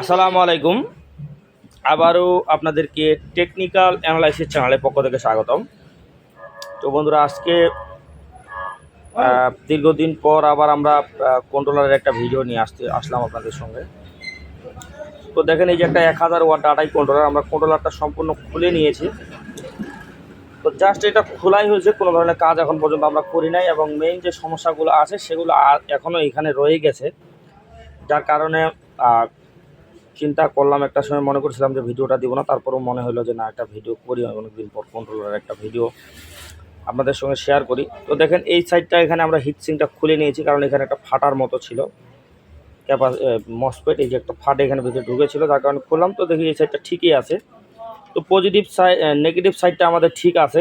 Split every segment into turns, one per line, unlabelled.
আসসালামু আলাইকুম। আবারও আপনাদেরকে টেকনিক্যাল অ্যানালাইসিস চ্যানেলের পক্ষ থেকে স্বাগতম। তো বন্ধুরা, আজকে দীর্ঘদিন পর আবার আমরা কন্ট্রোলারের একটা ভিডিও নিয়ে আসতে, আসলাম আপনাদের সঙ্গে। তো দেখেন এই যে একটা এক হাজার ওয়াট ডাটাই কন্ট্রোলার আমরা কন্ট্রোলারটা সম্পূর্ণ খুলে নিয়েছি। তো জাস্ট এটা খোলাই হয়েছে, কোনো ধরনের কাজ এখন পর্যন্ত আমরা করি নাই এবং মেইন যে সমস্যাগুলো আছে, সেগুলো আর এখনও এখানে রয়ে গেছে। যার কারণে চিন্তা করলাম একটা সময়, মনে করছিলাম যে ভিডিওটা দিব না, তারপরেও মনে হলো যে না, একটা ভিডিও করি অনেকদিন পর কন্ট্রোলার একটা ভিডিও আপনাদের সঙ্গে শেয়ার করি। তো দেখেন, এই সাইডটা এখানে আমরা হিটসিংটা খুলে নিয়েছি, কারণ এখানে একটা ফাটার মতো ছিল। ক্যাপা মসপেট এই যে একটা ফাট এখানে ভিতরে ঢুকেছিল তার কারণে খুললাম। তো দেখি এই সাইডটা ঠিকই আছে। তো পজিটিভ সাইড নেগেটিভ সাইডটা আমাদের ঠিক আছে।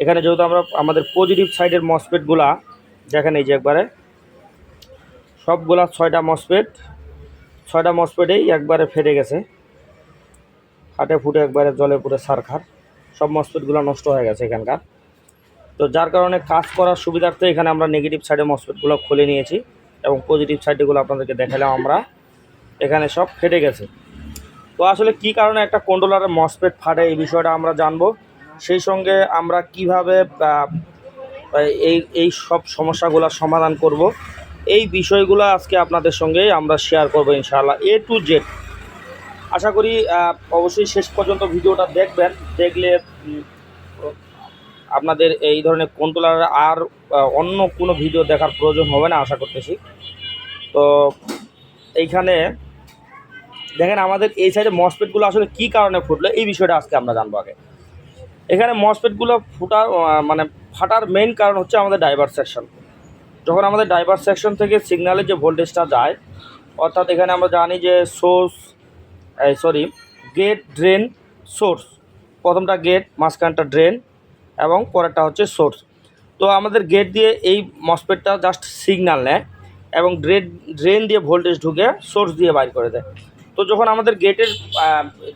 এখানে যেহেতু আমরা, আমাদের পজিটিভ সাইডের মসপেটগুলা দেখেন এই যে একবারে, সবগুলা ছয়টা মসপেট ছয়টা মসপেটেই একবারে ফেটে গেছে। ফাটে ফুটে একবারে জলে পুরে সারখার। সব মসপেটগুলো নষ্ট হয়ে গেছে এখানকার। তো যার কারণে কাজ করার সুবিধার্থে এখানে আমরা নেগেটিভ সাইডে মসপেটগুলো খুলে নিয়েছি এবং পজিটিভ সাইডগুলো আপনাদেরকে দেখালাম আমরা। এখানে সব ফেটে গেছে। তো আসলে কি কারণে একটা কন্ট্রোলারের মসপেট ফাটে এই বিষয়টা আমরা জানব। সেই সঙ্গে আমরা কীভাবে এই এই সব সমস্যাগুলোর সমাধান করব। এই বিষয়গুলো আজকে আপনাদের সঙ্গে আমরা শেয়ার করব ইনশাআল্লাহ এ টু জেড আশা করি অবশ্যই শেষ পর্যন্ত ভিডিওটা দেখবেন, দেখলে আপনাদের এই ধরনের কন্ট্রোলার আর অন্য কোনো ভিডিও দেখার প্রয়োজন হবে না, আশা করতেছি। তো, এইখানে, দেখেন আমাদের এই সাইডে মসপেটগুলো আসলে কি কারণে ফুটলো, এই বিষয়টা আজকে আমরা জানব আগে। এখানে মসপেটগুলো ফুটার মানে ফাটার মেইন কারণ হচ্ছে আমাদের ডাইভার সেকশন যখন আমাদের ডাইভার সেকশন থেকে সিগন্যালের যে ভোল্টেজটা যায়, অর্থাৎ এখানে আমরা জানি যে source sorry gate drain source প্রথমটা গেট মাঝখানটা ড্রেন এবং পরেরটা হচ্ছে সোর্স তো আমাদের গেট দিয়ে এই মসপেটটা জাস্ট সিগন্যাল নেয় এবং ড্রেন ড্রেন দিয়ে ভোল্টেজ ঢুকে সোর্স দিয়ে বাইর করে দেয়। তো যখন আমাদের গেটের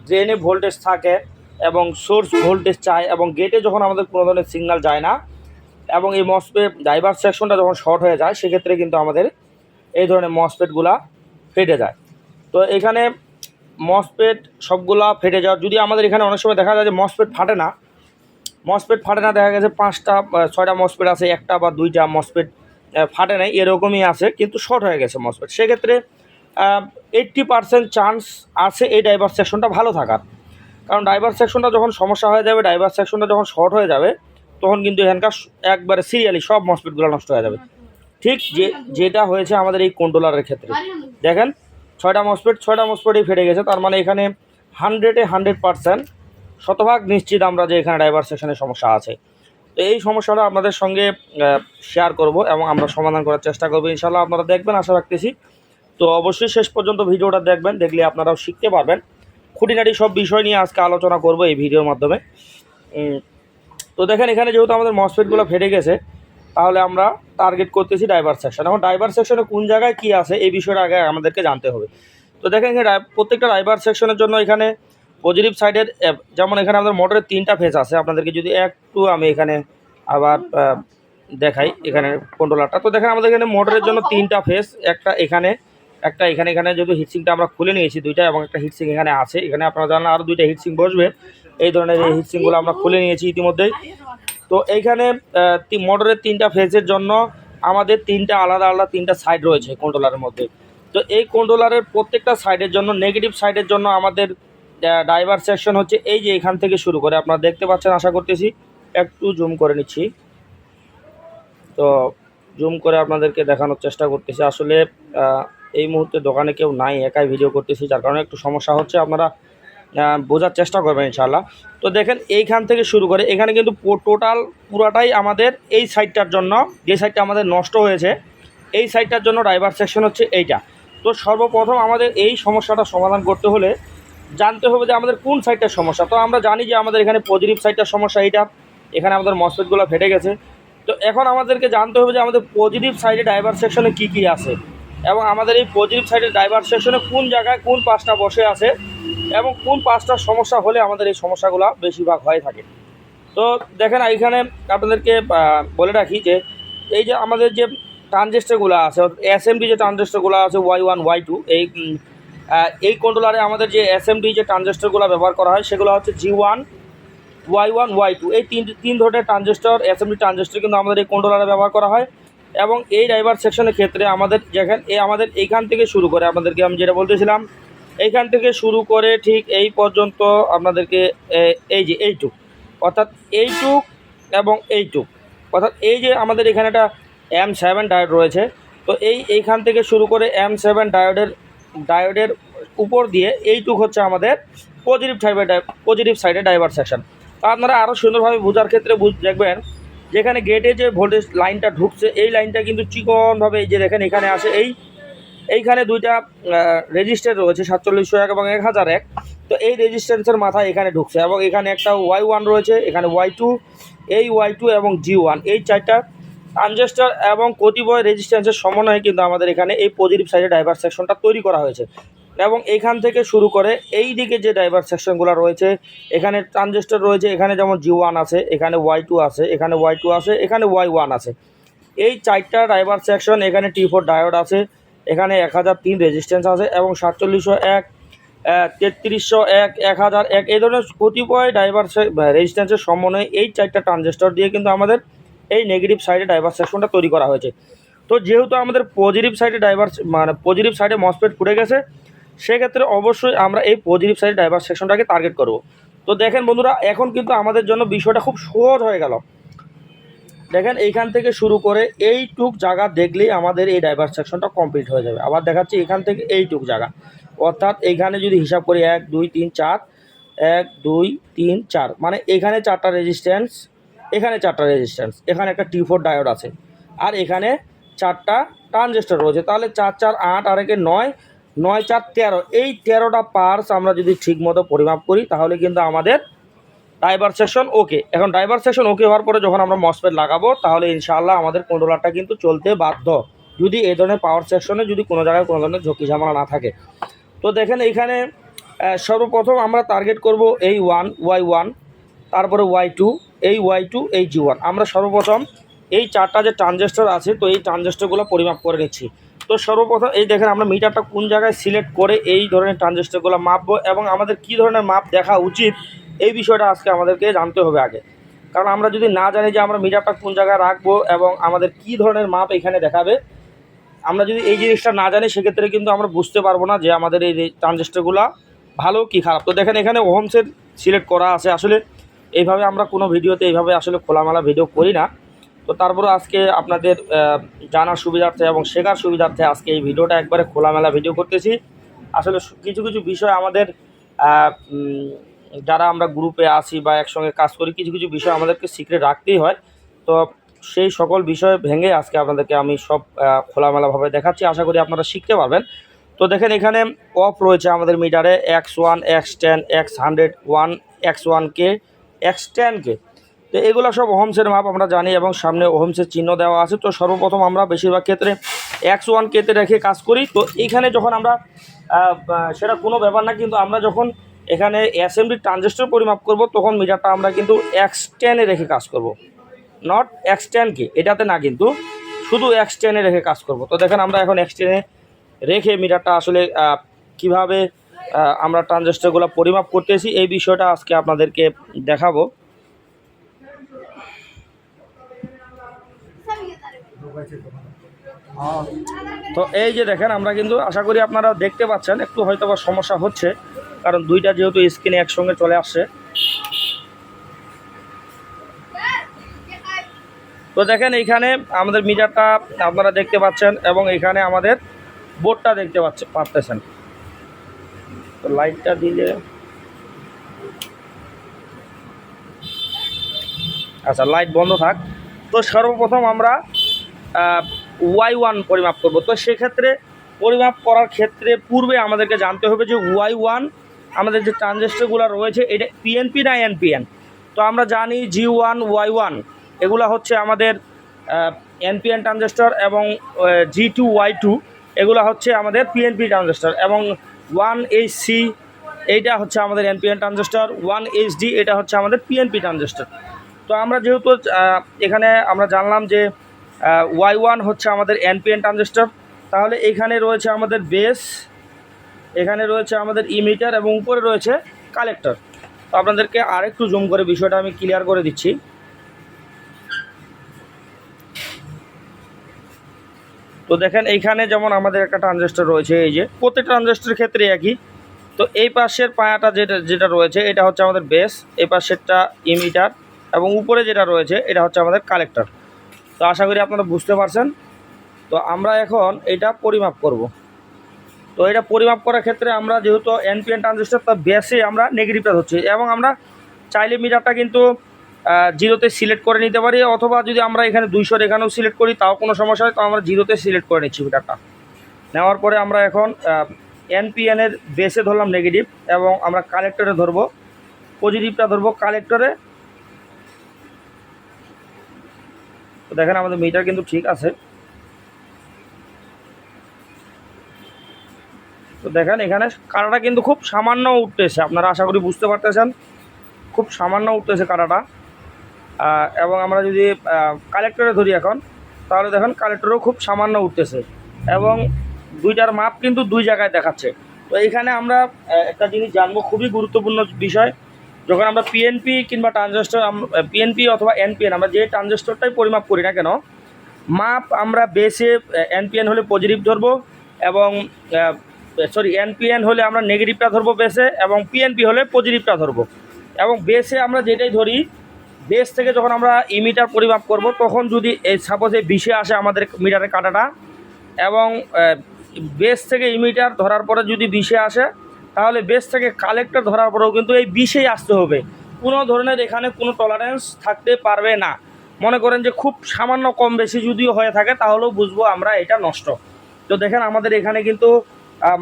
ড্রেনে ভোল্টেজ থাকে এবং সোর্স ভোল্টেজ চায় এবং গেটে যখন আমাদের কোনো ধরনের সিগন্যাল যায় না এবং এই মসপেট ড্রাইভার সেকশনটা যখন শর্ট হয়ে যায়, সেক্ষেত্রে কিন্তু আমাদের এই ধরনের মসপেটগুলা ফেটে যায়। তো এখানে মসপেট সবগুলা ফেটে যাওয়ার যদি আমাদের এখানে অনেক সময় দেখা যায় যে মসপেট ফাটে না মসপেট ফাটে না, দেখা গেছে পাঁচটা ছয়টা মসপেট আছে, একটা বা দুইটা মসপেট ফাটে নাই, এরকমই আছে, কিন্তু শর্ট হয়ে গেছে মসপেট সেক্ষেত্রে এইট্টি পার্সেন্ট চান্স আছে এই ড্রাইভার সেকশনটা ভালো থাকার। কারণ ড্রাইভার সেকশনটা যখন সমস্যা হয়ে যাবে ড্রাইভার সেকশনটা যখন শর্ট হয়ে যাবে তখন কিন্তু এখানকার একবারে সিরিয়ালি সব মসপেটগুলো নষ্ট হয়ে যাবে। ঠিক যে, যেটা হয়েছে আমাদের এই কন্ট্রোলারের ক্ষেত্রে। দেখেন, ছয়টা মসপেট ছয়টা মসপেটই ফেটে গেছে। তার মানে এখানে হান্ড্রেডে হান্ড্রেড পার্সেন্ট শতভাগ নিশ্চিত আমরা যে এখানে ড্রাইভার সেকশনের সমস্যা আছে। তো এই সমস্যাটা আপনাদের সঙ্গে শেয়ার করব এবং আমরা সমাধান করার চেষ্টা করব। ইনশাল্লাহ আপনারা দেখবেন, আশা রাখতেছি। তো অবশ্যই শেষ পর্যন্ত ভিডিওটা দেখবেন, দেখলে আপনারাও শিখতে পারবেন। খুঁটিনাটি সব বিষয় নিয়ে আজকে আলোচনা করব এই ভিডিওর মাধ্যমে। তো দেখেন, এখানে যেহেতু আমাদের মসফেটগুলো ফেটে গেছে, তাহলে আমরা টার্গেট করতেছি ডাইভার সেকশন এখন ডাইভার সেকশনে কোন জায়গায় কী আছে, এই বিষয়টা আগে আমাদেরকে জানতে হবে। তো দেখেন, এখানে প্রত্যেকটা ডাইভার সেকশনের জন্য এখানে পজিটিভ সাইডের যেমন এখানে আমাদের মোটরের তিনটা ফেজ আছে। আপনাদেরকে যদি একটু আমি এখানে আবার দেখাই এখানে কন্ট্রোলারটা তো দেখেন, আমাদের এখানে মোটরের জন্য তিনটা ফেজ একটা এখানে একটা এখানে এখানে যেহেতু হিটসিংটা আমরা খুলে নিয়েছি দুইটা এবং একটা হিটসিং এখানে আছে। এখানে আপনারা জানেন আরও দুইটা হিটসিং বসবে। এই ধরনের এই হিটসিংগুলো আমরা খুলে নিয়েছি ইতিমধ্যেই। তো এইখানে মোটরের তিনটা ফেজের জন্য আমাদের তিনটা আলাদা আলাদা তিনটা সাইড রয়েছে কন্ট্রোলারের মধ্যে। তো এই কন্ট্রোলারের প্রত্যেকটা সাইডের জন্য নেগেটিভ সাইডের জন্য আমাদের ড্রাইভার সেকশন হচ্ছে এই যে এখান থেকে শুরু করে। আপনারা দেখতে পাচ্ছেন, আশা করতেছি একটু জুম করে নিচ্ছি। তো জুম করে আপনাদেরকে দেখানোর চেষ্টা করতেছি। আসলে এই মুহূর্তে দোকানে কেউ নাই, একাই ভিডিও করতেছি, যার কারণে একটু সমস্যা হচ্ছে। আপনারা বোঝার চেষ্টা করবেন ইনশাল্লাহ তো দেখেন এইখান থেকে শুরু করে, এখানে কিন্তু টোটাল পুরাটাই আমাদের এই সাইডটার জন্য, যে সাইডটা আমাদের নষ্ট হয়েছে, এই সাইডটার জন্য ড্রাইভার সেকশন হচ্ছে এইটা। তো সর্বপ্রথম আমাদের এই সমস্যাটা সমাধান করতে হলে জানতে হবে যে আমাদের কোন সাইডটার সমস্যা। তো আমরা জানি যে আমাদের এখানে পজিটিভ সাইডটার সমস্যা এইটা, এখানে আমাদের মসপেটগুলো ফেটে গেছে। তো এখন আমাদেরকে জানতে হবে যে আমাদের পজিটিভ সাইডে ড্রাইভার সেকশনে কী কী আছে, এবং আমাদের এই পজিটিভ সাইডে ড্রাইভার সেকশনে কোন জায়গায় কোন পাঁচটা বসে আছে এবং কোন পাঁচটার সমস্যা হলে আমাদের এই সমস্যাগুলো বেশিরভাগ হয়ে থাকে। তো দেখেন, এইখানে আপনাদেরকে বলে রাখি যে, এই যে আমাদের যে ট্রানজেস্টারগুলো আছে এস এসএমডি যে ট্রানজেস্টারগুলো আছে ওয়াই ওয়ান ওয়াই টু এই এই কন্ট্রোলারে আমাদের যে এস এসএমডি যে ট্রানজিস্টরগুলো ব্যবহার করা হয়, সেগুলো হচ্ছে G one Y one Y two এই তিন তিন ধরনের ট্রানজিস্টর এসএমডি ট্রানজিস্টর কিন্তু আমাদের এই কন্ট্রোলারে ব্যবহার করা হয়। এবং এই ড্রাইভার সেকশনের ক্ষেত্রে আমাদের যেখানে এই আমাদের এইখান থেকে শুরু করে, আপনাদেরকে আমি যেটা বলতেছিলাম এইখান থেকে শুরু করে ঠিক এই পর্যন্ত আপনাদেরকে এই যে এইটুক। অর্থাৎ এইটুক এবং এইটুক। অর্থাৎ এই যে আমাদের এখানে একটা এম সেভেন ডায়োড রয়েছে, তো এই এইখান থেকে শুরু করে এম সেভেন ডায়োডের ডায়োডের উপর দিয়ে এইটুক হচ্ছে আমাদের পজিটিভ সাইডে পজিটিভ সাইডে ডাইভার সেকশন তো আপনারা আরও সুন্দরভাবে বোঝার ক্ষেত্রে দেখবেন, যেখানে গেটে যে ভোল্টেজ লাইনটা ঢুকছে, এই লাইনটা কিন্তু চিকনভাবে এই যে দেখেন, এখানে আসে এই এইখানে দুইটা রেজিস্টার রয়েছে, সাতচল্লিশশো এক এবং এক হাজার এক। তো এই রেজিস্ট্যান্সের মাথায় এখানে ঢুকছে এবং এখানে একটা ওয়াই ওয়ান রয়েছে, এখানে ওয়াই টু এই ওয়াই টু এবং জি ওয়ান এই চারটা ট্রানজিস্টার এবং কতিপয় রেজিস্ট্যান্সের সমন্বয়ে কিন্তু আমাদের এখানে এই পজিটিভ সাইডে ডাইভার সেকশনটা তৈরি করা হয়েছে। এবং এইখান থেকে শুরু করে এই দিকে যে ডাইভার সেকশনগুলো রয়েছে, এখানে ট্রানজেস্টার রয়েছে, এখানে যেমন জি ওয়ান আছে, এখানে ওয়াই টু আছে, এখানে ওয়াই টু আছে, এখানে ওয়াই ওয়ান আছে। এই চারটা ড্রাইভার সেকশন এখানে টি ফোর ডায়োড আছে এখানে এক হাজার তিন রেজিস্ট্যান্স আছে এবং সাতচল্লিশশো এক তেত্রিশশো এক এক হাজার এক। এই ধরনের কতিপয় ড্রাইভার রেজিস্ট্যান্সের সমন্বয়ে এই চারটা ট্রানজিস্টর দিয়ে কিন্তু আমাদের এই নেগেটিভ সাইডে ড্রাইভার সেকশনটা তৈরি করা হয়েছে। তো যেহেতু আমাদের পজিটিভ সাইডে ড্রাইভার মানে পজিটিভ সাইডে মসপেট ফুটে গেছে, সেক্ষেত্রে অবশ্যই আমরা এই পজিটিভ সাইডে ড্রাইভার সেকশনটাকে টার্গেট করব। তো দেখেন বন্ধুরা, এখন কিন্তু আমাদের জন্য বিষয়টা খুব সহজ হয়ে গেল। দেখেন, এইখান থেকে শুরু করে এইটুক জায়গা দেখলেই আমাদের এই ড্রাইভার সেকশনটা কমপ্লিট হয়ে যাবে। আবার দেখাচ্ছি এখান থেকে এইটুক জায়গা। অর্থাৎ এইখানে যদি হিসাব করি এক, দুই, তিন, চার, এক, দুই, তিন, চার মানে এখানে চারটা রেজিস্ট্যান্স এখানে চারটা রেজিস্ট্যান্স এখানে একটা টি ফোর ডায়োড আছে। আর এখানে চারটা ট্রানজিস্টার রয়েছে। তাহলে চার চার, আট, আর একে নয় নয়, চার, তেরো, এই তেরোটা পার্স আমরা যদি ঠিকমতো পরিমাপ করি, তাহলে কিন্তু আমাদের ড্রাইভার সেকশন ওকে এখন ড্রাইভার সেকশন ওকে হওয়ার পরে যখন আমরা মসপেট লাগাবো, তাহলে ইনশাআল্লাহ আমাদের কন্ট্রোলারটা কিন্তু চলতে বাধ্য। যদি এই ধরনের পাওয়ার সেকশনে যদি কোনো জায়গায় কোনো ধরনের ঝুঁকি ঝামেলা না থাকে। তো দেখেন এইখানে সর্বপ্রথম আমরা টার্গেট করব এই ওয়ান ওয়াই ওয়ান তারপরে ওয়াই টু এই ওয়াই টু এই জি ওয়ান আমরা সর্বপ্রথম এই চারটা যে ট্রানজিস্টর আছে, তো এই ট্রানজিস্টরগুলো পরিমাপ করে নিচ্ছি। তো সর্বপ্রথম এই দেখেন আমরা মিটারটা কোন জায়গায় সিলেক্ট করে এই ধরনের ট্রানজিস্টরগুলো মাপবো এবং আমাদের কী ধরনের মাপ দেখা উচিত এই বিষয়টা আজকে আমাদেরকে জানতে হবে আগে। কারণ আমরা যদি না জানি যে আমরা মিটারটা কোন জায়গায় রাখব এবং আমাদের কী ধরনের মাপ এখানে দেখাবে, আমরা যদি এই জিনিসটা না জানি, সেক্ষেত্রে কিন্তু আমরা বুঝতে পারব না যে আমাদের এই ট্রানজিস্টারগুলো ভালো কি খারাপ। তো দেখেন, এখানে ওহমসের সিলেক্ট করা আছে। আসলে এইভাবে আমরা কোনো ভিডিওতে এইভাবে আসলে খোলামেলা ভিডিও করি না। তো তারপরে আজকে আপনাদের জানার সুবিধার্থে এবং শেখার সুবিধার্থে আজকে এই ভিডিওটা একবারে খোলামেলা ভিডিও করতেছি। আসলে কিছু কিছু বিষয় আমাদের যারা আমরা গ্রুপে আসি বা একসঙ্গে কাজ করি, কিছু কিছু বিষয় আমাদেরকে সিক্রেট রাখতেই হয়। তো সেই সকল বিষয় ভেঙে আজকে আপনাদেরকে আমি সব খোলামেলাভাবে দেখাচ্ছি। আশা করি আপনারা শিখতে পারবেন। তো দেখেন, এখানে অফ রয়েছে আমাদের মিটারে X one X ten X hundred one X one K X ten K তো এগুলো সব ওহমসের মাপ আমরা জানি এবং সামনে ওহমসের চিহ্ন দেওয়া আছে। তো সর্বপ্রথম আমরা বেশিরভাগ ক্ষেত্রে এক্স ওয়ান কেতে রেখে কাজ করি। তো এইখানে যখন আমরা সেটা কোনো ব্যাপার না, কিন্তু আমরা যখন এখানে অ্যাসেম্বলি ট্রানজিস্টর পরিমাপ করব, তখন মিটারটা আমরা কিন্তু এক্স টেনে রেখে কাজ করব। নট এক্স টেন কি, এটাতে না কিন্তু, শুধু এক্স টেনে রেখে কাজ করব। তো দেখেন আমরা এখন এক্স টেনে রেখে মিটারটা আসলে কীভাবে আমরা ট্রানজিস্টরগুলো পরিমাপ করতেছি, এই বিষয়টা আজকে আপনাদেরকে দেখাবো। তো এই যে দেখেন, আমরা কিন্তু আশা করি আপনারা দেখতে পাচ্ছেন, একটু হয়তো বা সমস্যা হচ্ছে। কারণ দুইটা যেহেতু স্ক্রিনে একসঙ্গে চলে আসছে তো দেখেন এইখানে আমাদের মিটারটা আপনারা দেখতে পাচ্ছেন এবং এখানে আমাদের বোর্ডটা দেখতে পাচ্ছে পারতেছেন। তো লাইটটা দিলে আচ্ছা লাইট বন্ধ থাক। তো সর্বপ্রথম আমরা ওয়াই ওয়ান পরিমাপ করব। তো সেক্ষেত্রে পরিমাপ করার ক্ষেত্রে পূর্বে আমাদেরকে জানতে হবে যে ওয়াই ওয়ান আমাদের যে ট্রানজিস্টারগুলো রয়েছে, এটা পিএনপি না এনপিএন তো আমরা জানি জি ওয়ান ওয়াই ওয়ান এগুলো হচ্ছে আমাদের এনপিএন ট্রানজিস্টার এবং জি টু ওয়াই টু এগুলো হচ্ছে আমাদের পিএনপি ট্রানজিস্টার এবং ওয়ান এইচ সি এইটা হচ্ছে আমাদের NPN transistor one H D এটা হচ্ছে আমাদের পিএনপি ট্রানজিস্টার। তো আমরা যেহেতু এখানে আমরা জানলাম যে ওয়াই ওয়ান হচ্ছে আমাদের এনপিএন ট্রানজিস্টার, তাহলে এখানে রয়েছে আমাদের বেস এখানে রয়েছে আমাদের ইমিটার এবং উপরে রয়েছে কালেক্টর তো আপনাদেরকে আরেকটু জুম করে বিষয়টা আমি ক্লিয়ার করে দিচ্ছি। তো দেখেন এইখানে যেমন আমাদের একটা ট্রানজেস্টার রয়েছে, এই যে প্রত্যেক ট্রানজিস্টরের ক্ষেত্রে একই। তো এই পাশের পায়াটা যেটা যেটা রয়েছে, এটা হচ্ছে আমাদের বেস এই পাশেরটা ইমিটার এবং উপরে যেটা রয়েছে, এটা হচ্ছে আমাদের কালেক্টর তো আশা করি আপনারা বুঝতে পারছেন। তো আমরা এখন এটা পরিমাপ করব। তো এটা পরিমাপ করার ক্ষেত্রে আমরা যেহেতু এনপিএন ট্রানজিস্টার তো বেসে আমরা নেগেটিভটা ধরছি। এবং আমরা চাইলে মিটারটা কিন্তু জিরোতে সিলেক্ট করে নিতে পারি, অথবা যদি আমরা এখানে দুইশোর এখানেও সিলেক্ট করি, তাও কোনো সমস্যা হয়, তো আমরা জিরোতে সিলেক্ট করে নিচ্ছি মিটারটা। নেওয়ার পরে আমরা এখন এনপিএনের বেসে ধরলাম নেগেটিভ এবং আমরা কালেক্টরে ধরবো। পজিটিভটা ধরবো কালেক্টরে দেখেন আমাদের মিটার কিন্তু ঠিক আছে। তো দেখেন এখানে কাটাটা কিন্তু খুব সামান্য উঠতেছে, আপনারা আশা করি বুঝতে পারতেছেন। খুব সামান্য উঠতেছে কাটাটা। এবং আমরা যদি কালেক্টরে ধরি এখন, তাহলে দেখেন কালেক্টরেও খুব সামান্য উঠতেছে। এবং দুইটার মাপ কিন্তু দুই জায়গায় দেখাচ্ছে। তো এইখানে আমরা একটা জিনিস জানব, খুবই গুরুত্বপূর্ণ বিষয়। যখন আমরা পিএনপি কিংবা ট্রানজিস্টর পিএনপি অথবা এনপিএন আমরা যে ট্রানজিস্টরটাই পরিমাপ করি না কেন, মাপ আমরা বেসে এনপিএন হলে পজিটিভ ধরবো এবং সরি এনপিএন হলে আমরা নেগেটিভটা ধরবো বেসে এবং পিএনপি হলে পজিটিভটা ধরবো। এবং বেসে আমরা যেটাই ধরি বেস থেকে যখন আমরা ইমিটার পরিমাপ করব, তখন যদি এই সাপোজ এই বিশে আসে আমাদের মিটারের কাটাটা, এবং বেস থেকে ইমিটার ধরার পরে যদি বিশে আসে, তাহলে বেস থেকে কালেক্টর ধরার পরেও কিন্তু এই বিশেই আসতে হবে। কোনো ধরনের এখানে কোনো টলারেন্স থাকতে পারবে না। মনে করেন যে খুব সামান্য কম বেশি যদিও হয়ে থাকে, তাহলেও বুঝব আমরা এটা নষ্ট। তো দেখেন আমাদের এখানে কিন্তু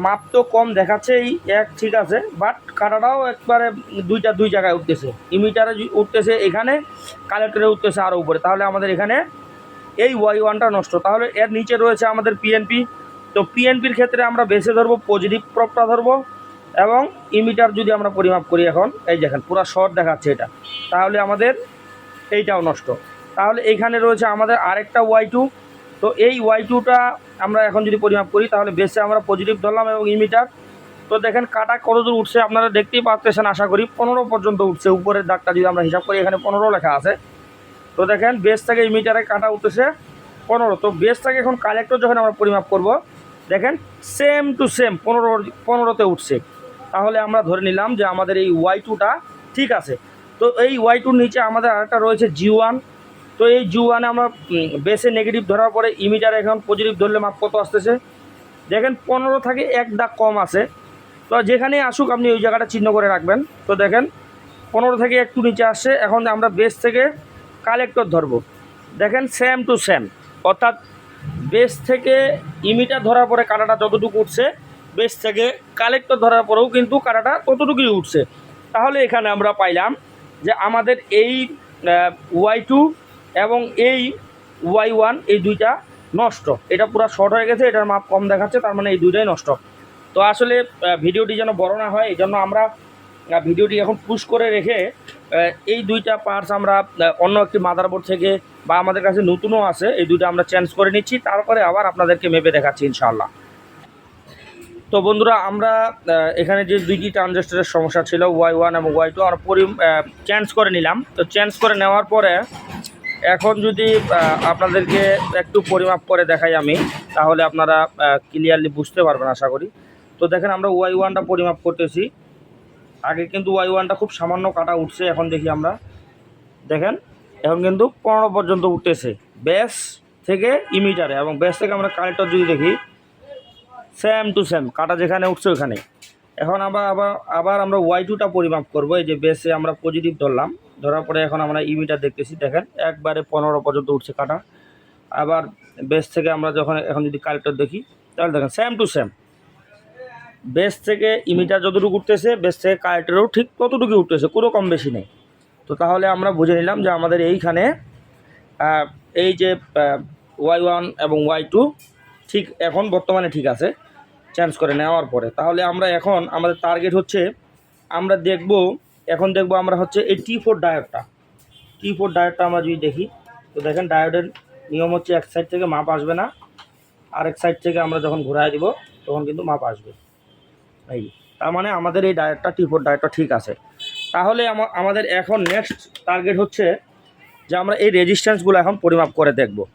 মাপ তো কম দেখাচ্ছে এই এক ঠিক আছে বাট কাটাটাও একবারে দুইটা দুই জায়গায় উঠতেছে। ইমিটারে উঠতেছে এখানে কালেক্টরে উঠতেছে আরও উপরে। তাহলে আমাদের এখানে এই ওয়াই ওয়ানটা নষ্ট। তাহলে এর নিচে রয়েছে আমাদের পিএনপি তো পিএনপির ক্ষেত্রে আমরা বেছে ধরবো পজিটিভ প্রপটা ধরবো, এবং ইমিটার যদি আমরা পরিমাপ করি এখন, এই দেখেন, পুরো শর্ট দেখাচ্ছে এটা। তাহলে আমাদের এইটাও নষ্ট। তাহলে এইখানে রয়েছে আমাদের আরেকটা ওয়াই টু তো এই ওয়াই টুটা আমরা এখন যদি পরিমাপ করি, তাহলে বেসে আমরা পজিটিভ ধরলাম এবং ইমিটার তো দেখেন কাটা কত দূর উঠছে আপনারা দেখতেই পাচ্ছেন আশা করি পনেরো পর্যন্ত উঠছে। উপরের দাগটা যদি আমরা হিসাব করি, এখানে পনেরো লেখা আছে। তো দেখেন বেস থেকে ইমিটারে কাটা উঠতেছে পনেরো। তো বেস থেকে এখন কালেক্টর যখন আমরা পরিমাপ করব, দেখেন সেম টু সেম পনেরো, পনেরোতে উঠছে। তাহলে আমরা ধরে নিলাম যে আমাদের এই ওয়াই টুটা ঠিক আছে। তো এই ওয়াই টুর নিচে আমাদের আরেকটা রয়েছে জি ওয়ান তো এই জি ওয়ানে আমরা বেসে নেগেটিভ ধরার পরে ইমিটার এখন পজিটিভ ধরলে মাপ কত আসতেছে? দেখেন পনেরো থেকে এক দাগ কম আছে। তো যেখানেই আসুক আপনি ওই জায়গাটা চিহ্ন করে রাখবেন। তো দেখেন, পনেরো থেকে একটু নিচে আসছে, এখন আমরা বেস থেকে কালেক্টর ধরবো। দেখেন সেম টু সেম অর্থাৎ বেস থেকে ইমিটার ধরার পরে কাটাটা যতটুকু উঠছে বেস থেকে কালেক্টর ধরার পরেও কিন্তু কাটাটা ততটুকুই উঠছে। তাহলে এখানে আমরা পাইলাম যে আমাদের এই ওয়াই টু এবং এই ওয়াই ওয়ান এই দুইটা নষ্ট। এটা পুরো শর্ট হয়ে গেছে, এটার মাপ কম দেখাচ্ছে, তার মানে এই দুইটাই নষ্ট। তো আসলে ভিডিওটি যেন বড় না হয়, এই জন্য আমরা ভিডিওটি এখন পুশ করে রেখে এই দুইটা পার্টস আমরা অন্য একটি মাদারবোর্ড থেকে বা আমাদের কাছে নতুনও আছে, এই দুইটা আমরা চেঞ্জ করে নিচ্ছি, তারপরে আবার আপনাদেরকে মেপে দেখাচ্ছি ইনশাআল্লাহ। তো বন্ধুরা, আমরা এখানে যে দুইটি ট্রানজিস্টরের সমস্যা ছিল ওয়াই ওয়ান এবং ওয়াই টু আমরা পরি চেঞ্জ করে নিলাম। তো চেঞ্জ করে নেওয়ার পরে এখন যদি আপনাদেরকে একটু পরিমাপ করে দেখাই আমি, তাহলে আপনারা ক্লিয়ারলি বুঝতে পারবেন আশা করি। তো দেখেন আমরা ওয়াই ওয়ানটা পরিমাপ করতেছি। আগে কিন্তু ওয়াই ওয়ানটা খুব সামান্য কাটা উঠছে, এখন দেখি আমরা। দেখেন, এখন কিন্তু পনেরো পর্যন্ত উঠতেছে। ব্যাস থেকে ইমিটারে, এবং ব্যাস থেকে আমরা কালেক্টর যদি দেখি সেম টু সেম কাটা যেখানে উঠছে ওখানে। এখন আবার আবার আবার আমরা ওয়াই টুটা পরিমাপ করব, এই যে বেসে আমরা পজিটিভ ধরলাম। ধরার পরে এখন আমরা ইমিটার দেখতেছি, দেখেন, একবারে পনেরো পর্যন্ত উঠছে কাটা। আবার বেস থেকে আমরা যখন এখন যদি কালেক্টর দেখি, তাহলে দেখেন সেম টু সেম বেস থেকে ইমিটার যতটুকু উঠতেছে বেস থেকে কারেক্টেরও ঠিক ততটুকু উঠতেছে, কোনো কম বেশি নেই। তো তাহলে আমরা বুঝে নিলাম যে আমাদের এইখানে এই যে ওয়াই ওয়ান এবং ওয়াই টু ঠিক এখন বর্তমানে ঠিক আছে চেঞ্জ করে নেওয়ার পরে। তাহলে আমরা এখন, আমাদের টার্গেট হচ্ছে, আমরা দেখব এখন দেখব আমরা হচ্ছে এই টি ফোর ডায়োডটা টি ফোর ডায়োডটা আমরা যদি দেখি, তো দেখেন ডায়োডের নিয়ম হচ্ছে এক সাইড থেকে মাপ আসবে না আরেক সাইড থেকে আমরা যখন ঘোরায় দিব, তখন কিন্তু মাপ আসবে। এই তার মানে আমাদের এই ডায়েটটা টিফোর ডায়েটটা ঠিক আছে। তাহলে আমাদের এখন নেক্সট টার্গেট হচ্ছে যে আমরা এই রেজিস্ট্যান্সগুলো এখন পরিমাপ করে দেখব।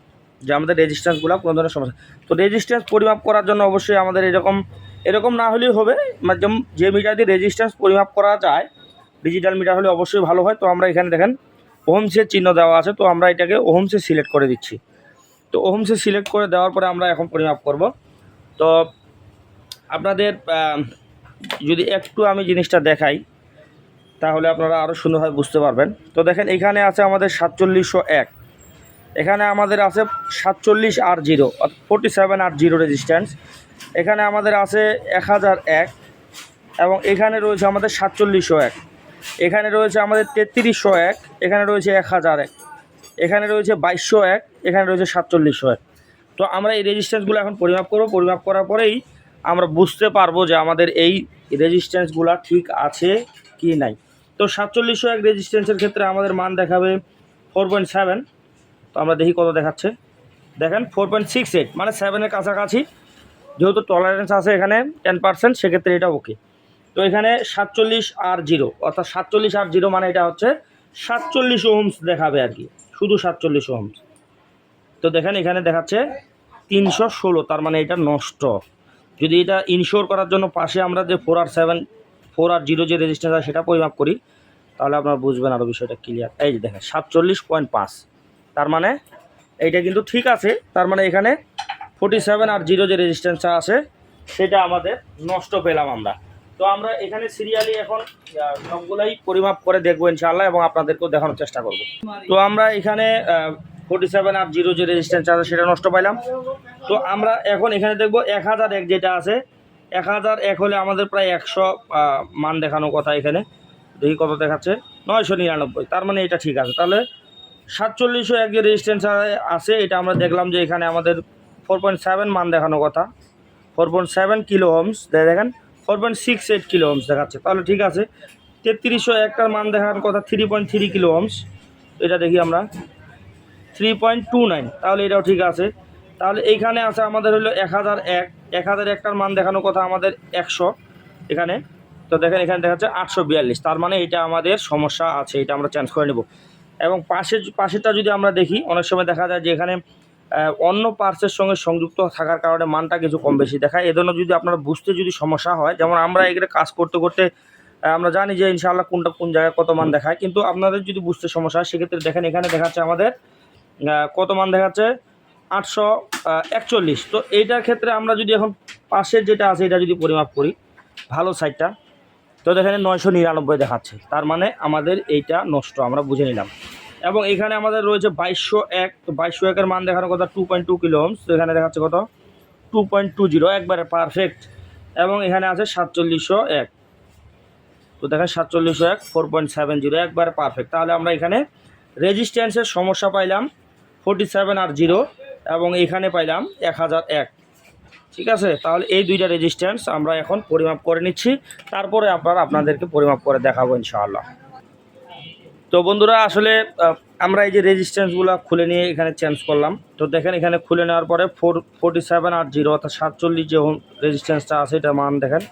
যে আমাদের রেজিস্ট্যান্সগুলো কোনো ধরনের সমস্যা তো রেজিস্ট্যান্স পরিমাপ করার জন্য অবশ্যই আমাদের এরকম এরকম না হলেই হবে। মানে যেম- যে মিটার দিয়ে রেজিস্ট্যান্স পরিমাপ করা যায় ডিজিটাল মিটার হলে অবশ্যই ভালো হয়। তো আমরা এখানে দেখেন ওহমসের চিহ্ন দেওয়া আছে। তো আমরা এটাকে ওহমসে সিলেক্ট করে দিচ্ছি। তো ওহমসে সিলেক্ট করে দেওয়ার পরে আমরা এখন পরিমাপ করব। তো আপনাদের যদি একটু আমি জিনিসটা দেখাই, তাহলে আপনারা আরও সুন্দরভাবে বুঝতে পারবেন। তো দেখেন, এখানে আছে আমাদের সাতচল্লিশশো এক। এখানে আমাদের আছে সাতচল্লিশ R zero forty seven R zero resistance এখানে আমাদের আছে এক হাজার এক, এবং এখানে রয়েছে আমাদের সাতচল্লিশশো এক। এখানে রয়েছে আমাদের তেত্রিশশো এক, এখানে রয়েছে এক হাজার এক, এখানে রয়েছে বাইশশো এক, এখানে রয়েছে সাতচল্লিশশো এক। তো আমরা এই রেজিস্ট্যান্সগুলো এখন পরিমাপ করব। পরিমাপ করার পরেই আমরা বুঝতে পারব যে আমাদের এই রেজিস্ট্যান্সগুলো ঠিক আছে কি নাই। তো সাতচল্লিশশো এক রেজিস্ট্যান্সের ক্ষেত্রে আমাদের মান দেখাবে ফোর পয়েন্ট সেভেন। তো আমরা দেখি কত দেখাচ্ছে। দেখেন ফোর পয়েন্ট সিক্স এইট মানে সেভেনের কাছাকাছি যেহেতু টলারেন্স আছে এখানে টেন পার্সেন্ট সেক্ষেত্রে এটা ওকে তো এখানে সাতচল্লিশ আর জিরো, অর্থাৎ সাতচল্লিশ আর জিরো মানে এটা হচ্ছে সাতচল্লিশ ওহমস দেখাবে আর কি, শুধু সাতচল্লিশ ওহমস। তো দেখেন এখানে দেখাচ্ছে তিনশো ষোলো, তার মানে এটা নষ্ট। যদি এটা ইনশোর করার জন্য পাশে আমরা যে four R seven four R zero যে রেজিস্ট্যান্স আছে সেটা পরিমাপ করি, তাহলে আপনারা বুঝবেন আরও বিষয়টা ক্লিয়ার এই যে দেখেন, সাতচল্লিশ পয়েন্ট পাঁচ, তার মানে এইটা কিন্তু ঠিক আছে, তার মানে এখানে ফোর্টি সেভেন আর জিরো যে রেজিস্ট্যান্সটা আছে, সেটা আমাদের নষ্ট পেলাম আমরা। তো আমরা এখানে সিরিয়ালি এখন সবগুলাই পরিমাপ করে দেখব ইনশাআল্লাহ এবং আপনাদেরকেও দেখানোর চেষ্টা করব। তো আমরা এখানে ফোর্টি সেভেন আর জিরো যে রেজিস্ট্যান্স আছে সেটা নষ্ট পাইলাম। তো আমরা এখন এখানে দেখব এক হাজার এক যেটা আছে, এক হাজার এক হলে আমাদের প্রায় একশো মান দেখানোর কথা এখানে। দেখি কত দেখাচ্ছে, নয়শো নিরানব্বই। তার মানে এটা ঠিক আছে। তাহলে সাতচল্লিশশো এক যে রেজিস্ট্যান্স আছে, এটা আমরা দেখলাম যে এখানে আমাদের ফোর পয়েন্ট সেভেন মান দেখানোর কথা। Four point seven kilo ohms দেখেন। Four point six eight kilo ohms দেখাচ্ছে। তাহলে ঠিক আছে, তেত্রিশশো একটার মান দেখার কথা three point three kilo ohms এটা দেখি আমরা। থ্রি পয়েন্ট টু নাইন তাহলে এটাও ঠিক আছে। তাহলে এইখানে আছে আমাদের হলো এক হাজার এক এক হাজার একটার মান দেখানোর কথা আমাদের একশো এখানে। তো দেখেন এখানে দেখাচ্ছে আটশো বিয়াল্লিশ, তার মানে এটা আমাদের সমস্যা আছে, এটা আমরা চেঞ্জ করে নেব। এবং পাশের পাশেরটা যদি আমরা দেখি, অনেক সময় দেখা যায় যে এখানে অন্য পার্সের সঙ্গে সংযুক্ত থাকার কারণে মানটা কিছু কম বেশি দেখায়। এজন্য যদি আপনারা বুঝতে যদি সমস্যা হয়, যেমন আমরা এগুলো কাজ করতে করতে আমরা জানি যে ইনশাআল্লাহ কোনটা কোন জায়গায় কত মান দেখায়, কিন্তু আপনাদের যদি বুঝতে সমস্যা হয়, সেক্ষেত্রে দেখেন এখানে দেখাচ্ছে আমাদের কত মান দেখাচ্ছে? আটশো একচল্লিশ। তো এইটার ক্ষেত্রে আমরা যদি এখন পাশের যেটা আছে, এটা যদি পরিমাপ করি, ভালো সাইডটা তো দেখেন নয়শো নিরানব্বই দেখাচ্ছে। তার মানে আমাদের এইটা নষ্ট, আমরা বুঝে নিলাম। এবং এখানে আমাদের রয়েছে বাইশশো এক, তো বাইশশো একের মান দেখানোর কথা two point two kilo ohms তো এখানে দেখাচ্ছে কত? টু পয়েন্ট টু জিরো একবারে পারফেক্ট এবং এখানে আছে সাতচল্লিশশো এক। তো দেখেন সাতচল্লিশশো এক ফোর পয়েন্ট সেভেন জিরো একবারে পারফেক্ট তাহলে আমরা এখানে রেজিস্ট্যান্সের সমস্যা পাইলাম ফোর্টি সেভেন আর জিরো এবং এখানে পাইলাম এক হাজার এক। ঠিক আছে? তাহলে এই দুইটা রেজিস্ট্যান্স আমরা এখন পরিমাপ করে নিচ্ছি। তারপরে আপনার আপনাদেরকে পরিমাপ করে দেখাবো ইনশাআল্লাহ। তো বন্ধুরা, আসলে আমরা এই যে রেজিস্ট্যান্সগুলো খুলে নিয়ে এখানে চেঞ্জ করলাম। তো দেখেন, এখানে খুলে নেওয়ার পরে four forty seven R zero অর্থাৎ সাতচল্লিশ যে রেজিস্ট্যান্সটা আছে, এটা মান দেখেন।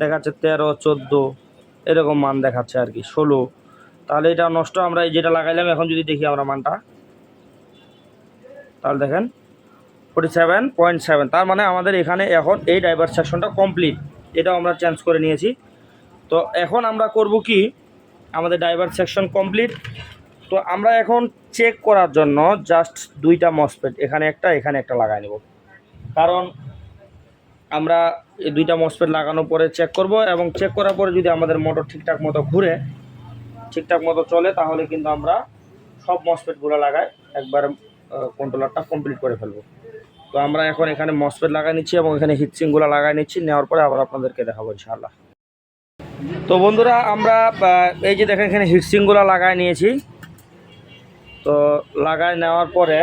দেখাচ্ছে তেরো, চোদ্দ, এরকম মান দেখাচ্ছে আর কি, ষোলো। তাহলে এটা নষ্ট, আমরা এই যেটা লাগাইলাম, এখন যদি দেখি আমরা মানটা। তাহলে দেখেন ফোর্টি সেভেন পয়েন্ট সেভেন তার মানে আমাদের এখানে এখন এই ড্রাইভার সেকশনটা কমপ্লিট এটাও আমরা চেঞ্জ করে নিয়েছি। তো এখন আমরা করব কি আমাদের ড্রাইভার সেকশন কমপ্লিট তো আমরা এখন চেক করার জন্য জাস্ট দুইটা মসপেট এখানে একটা এখানে একটা লাগাই নেব। কারণ আমরা এই দুইটা মসপেট লাগানোর পরে চেক করব এবং চেক করার পরে যদি আমাদের মোটর ঠিকঠাক মতো ঘুরে, ঠিকঠাক মতো চলে, তাহলে কিন্তু আমরা সব মসপেটগুলো লাগাই, একবার কন্ট্রোলারটা কমপ্লিট করে ফেলব। তো আমরা এখন এখানে মসপেট লাগাই নিচ্ছি এবং এখানে হিটসিংগুলো লাগাই নিচ্ছি, নেওয়ার পরে আবার আপনাদেরকে দেখাবো ইনশাআল্লাহ। তো বন্ধুরা, আমরা এই যে দেখেন এখানে হিটসিংগুলো লাগাই নিয়েছি। তো লাগাই নেওয়ার পরে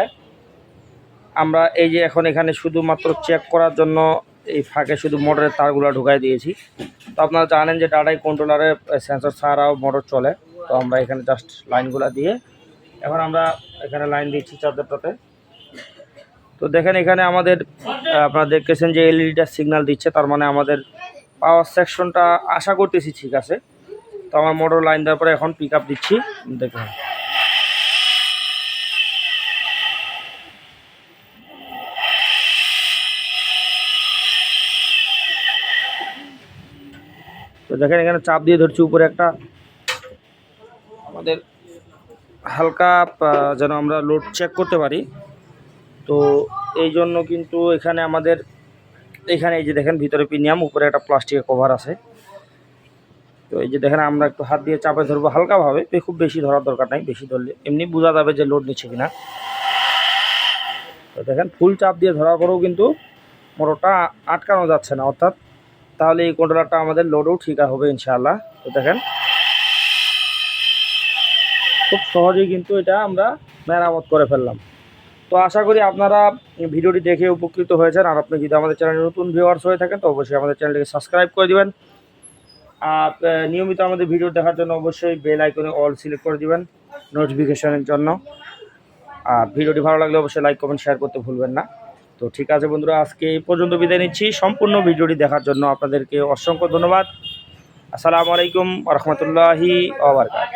আমরা এই যে এখন এখানে শুধুমাত্র চেক করার জন্য এই ফাঁকে শুধু মোটরের তারগুলো ঢুকাই দিয়েছি। তো আপনারা জানেন যে টাটাই কন্ট্রোলারে সেন্সর ছাড়াও মোটর চলে। তো আমরা এখানে জাস্ট লাইনগুলো দিয়ে এখন আমরা এখানে লাইন দিচ্ছি চার্জারটাতে তো দেখেন এখানে আমাদের আপনারা দেখতেছেন যে এলইডিটা সিগন্যাল দিচ্ছে, তার মানে আমাদের পাওয়ার সেকশনটা আশা করতেছি ঠিক আছে। তো আমার মোটর লাইন দেওয়ার পরে এখন পিক আপ দিচ্ছি। দেখুন। তো দেখেন এখানে চাপ দিয়ে ধরছি উপরে একটা। আমাদের হালকা যেন আমরা লোড চেক করতে পারি। তো এই জন্য কিন্তু এখানে আমাদের এখানে এই যে দেখেন, ভিতরে প্রিমিয়াম, উপরে একটা প্লাস্টিকের কভার আছে। তো এই যে দেখেন, আমরা একটু হাত দিয়ে চাপে ধরবো হালকাভাবে খুব বেশি ধরার দরকার নাই, বেশি ধরলে। এমনি বোঝা যাবে যে লোড নিচ্ছে কিনা। তো দেখেন ফুল চাপ দিয়ে ধরার পরেও কিন্তু মোটরটা আটকানো যাচ্ছে না, অর্থাৎ তাহলে এই কন্ট্রোলারটা আমাদের লোডও ঠিক হবে ইনশাআল্লাহ। তো দেখেন, খুব সহজেই কিন্তু এটা আমরা মেরামত করে ফেললাম। তো আশা করি আপনারা ভিডিওটি দেখে উপকৃত হয়েছেন। আর আপনি যদি আমাদের চ্যানেলে নতুন ভিউয়ার্স হয়ে থাকেন, তো অবশ্যই আমাদের চ্যানেলটিকে সাবস্ক্রাইব করে দিবেন। আর নিয়মিত আমাদের ভিডিও দেখার জন্য অবশ্যই বেল আইকনে অল সিলেক্ট করে দিবেন নোটিফিকেশনের জন্য। আর ভিডিওটি ভালো লাগলে অবশ্যই লাইক কমেন্ট শেয়ার করতে ভুলবেন না। তো ঠিক আছে বন্ধুরা, আজকে এই পর্যন্ত বিদায় নিচ্ছি। সম্পূর্ণ ভিডিওটি দেখার জন্য আপনাদেরকে অসংখ্য ধন্যবাদ। আসসালামু আলাইকুম রহমতুল্লাহি ওবরকাত